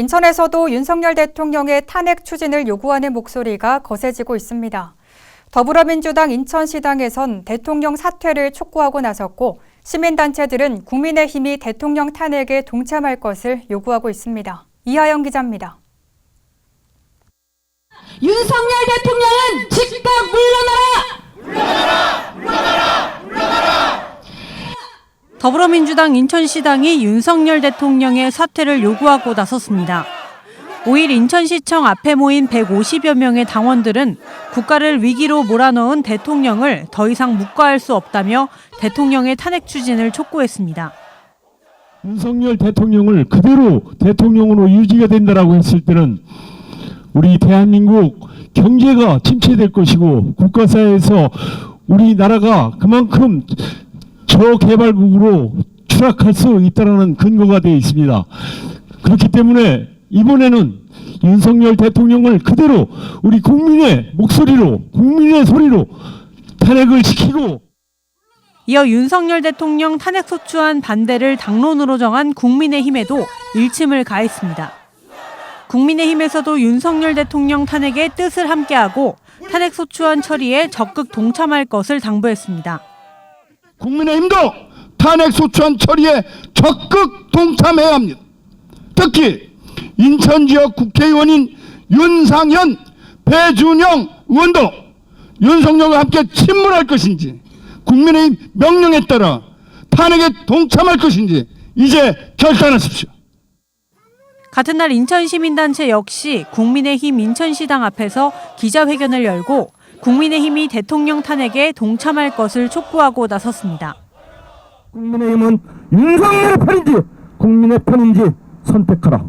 인천에서도 윤석열 대통령의 탄핵 추진을 요구하는 목소리가 거세지고 있습니다. 더불어민주당 인천시당에선 대통령 사퇴를 촉구하고 나섰고 시민단체들은 국민의힘이 대통령 탄핵에 동참할 것을 요구하고 있습니다. 이하영 기자입니다. 윤석열 대통령은 즉각 물러나라! 더불어민주당 인천시당이 윤석열 대통령의 사퇴를 요구하고 나섰습니다. 5일 인천시청 앞에 모인 150여 명의 당원들은 국가를 위기로 몰아넣은 대통령을 더 이상 묵과할 수 없다며 대통령의 탄핵 추진을 촉구했습니다. 윤석열 대통령을 그대로 대통령으로 유지가 된다라고 했을 때는 우리 대한민국 경제가 침체될 것이고 국가사회에서 우리나라가 그만큼 저개발국으로 추락할 수 있다는 근거가 되어 있습니다. 그렇기 때문에 이번에는 윤석열 대통령을 그대로 우리 국민의 목소리로 국민의 소리로 탄핵을 시키고 이어 윤석열 대통령 탄핵 소추안 반대를 당론으로 정한 국민의힘에도 일침을 가했습니다. 국민의힘에서도 윤석열 대통령 탄핵의 뜻을 함께하고 탄핵 소추안 처리에 적극 동참할 것을 당부했습니다. 국민의힘도 탄핵 소추안 처리에 적극 동참해야 합니다. 특히 인천 지역 국회의원인 윤상현, 배준영 의원도 윤석열과 함께 친문할 것인지 국민의힘 명령에 따라 탄핵에 동참할 것인지 이제 결단하십시오. 같은 날 인천시민단체 역시 국민의힘 인천시당 앞에서 기자회견을 열고 국민의힘이 대통령 탄핵에 동참할 것을 촉구하고 나섰습니다. 국민의힘은 윤석열 편인지 국민의 편인지 선택하라.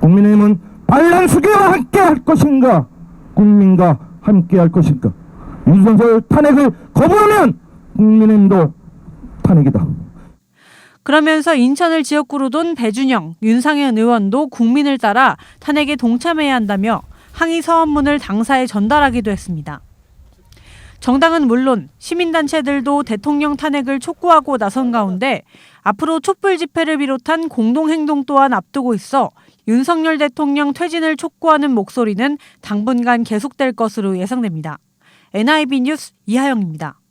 국민의힘은 반란수계와 함께 할 것인가 국민과 함께 할 것인가 윤석열 탄핵을 거부하면 국민의힘도 탄핵이다. 그러면서 인천을 지역구로 돈 배준영, 윤상현 의원도 국민을 따라 탄핵에 동참해야 한다며 항의 서원문을 당사에 전달하기도 했습니다. 정당은 물론 시민단체들도 대통령 탄핵을 촉구하고 나선 가운데 앞으로 촛불 집회를 비롯한 공동행동 또한 앞두고 있어 윤석열 대통령 퇴진을 촉구하는 목소리는 당분간 계속될 것으로 예상됩니다. NIB 뉴스 이하영입니다.